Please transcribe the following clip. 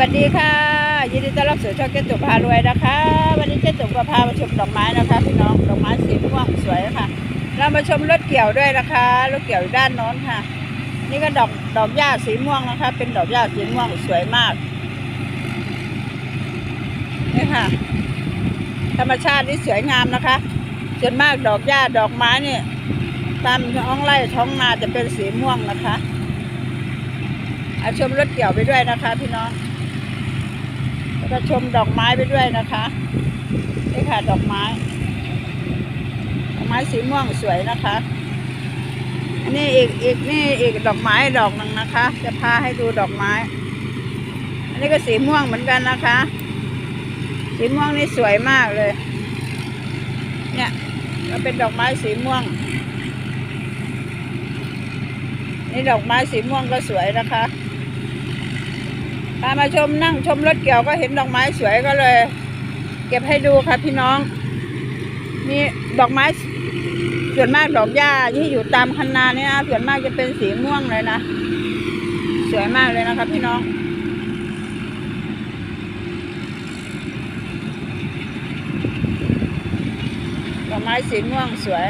วัสดีค่ะยินดีต้อนรับสู่ช่องเจ๊ตุ่มพารวยนะคะ วันนี้เจ๊ตุ่มก็พามาชมดอกไม้นะคะพี่น้องดอกไม้สีม่วงสวยค่ะ เรามาชมรถเกี่ยวด้วยนะคะรถเกี่ยวด้านโน้นค่ะ นี่ก็ดอกดอกหญ้าสีม่วงนะคะ เป็นดอกหญ้าสีม่วงสวยมากนี่ค่ะ ธรรมชาตินี่สวยงามนะคะส่วนมากดอกหญ้าดอกไม้เนี่ยตามท้องไร่ท้องนาจะเป็นสีม่วงนะคะอาชมรถเกี่ยวไปด้วยนะคะพี่น้อง ก็ชมดอกไม้ไปด้วยนะคะนี่ค่ะดอกไม้ ดอกไม้สีม่วงสวยนะคะอันนี้อีกอีกนี่อีกดอกไม้ดอกหนึ่งนะคะ จะพาให้ดูดอกไม้ อันนี้ก็สีม่วงเหมือนกันนะคะ สีม่วงนี่สวยมากเลย เนี่ยก็เป็นดอกไม้สีม่วง นี่ดอกไม้สีม่วงก็สวยนะคะ มาชมนั่งชมรถเกี่ยวก็เห็นดอกไม้สวยก็เลย เก็บให้ดูค่ะพี่น้องมีดอกไม้ส่วนมากดอกหญ้าที่อยู่ตามคันนาเนี่ยนะส่วนมากจะเป็นสีม่วงเลยนะสวยมากเลยนะคะพี่น้องดอกไม้สีม่วงสวย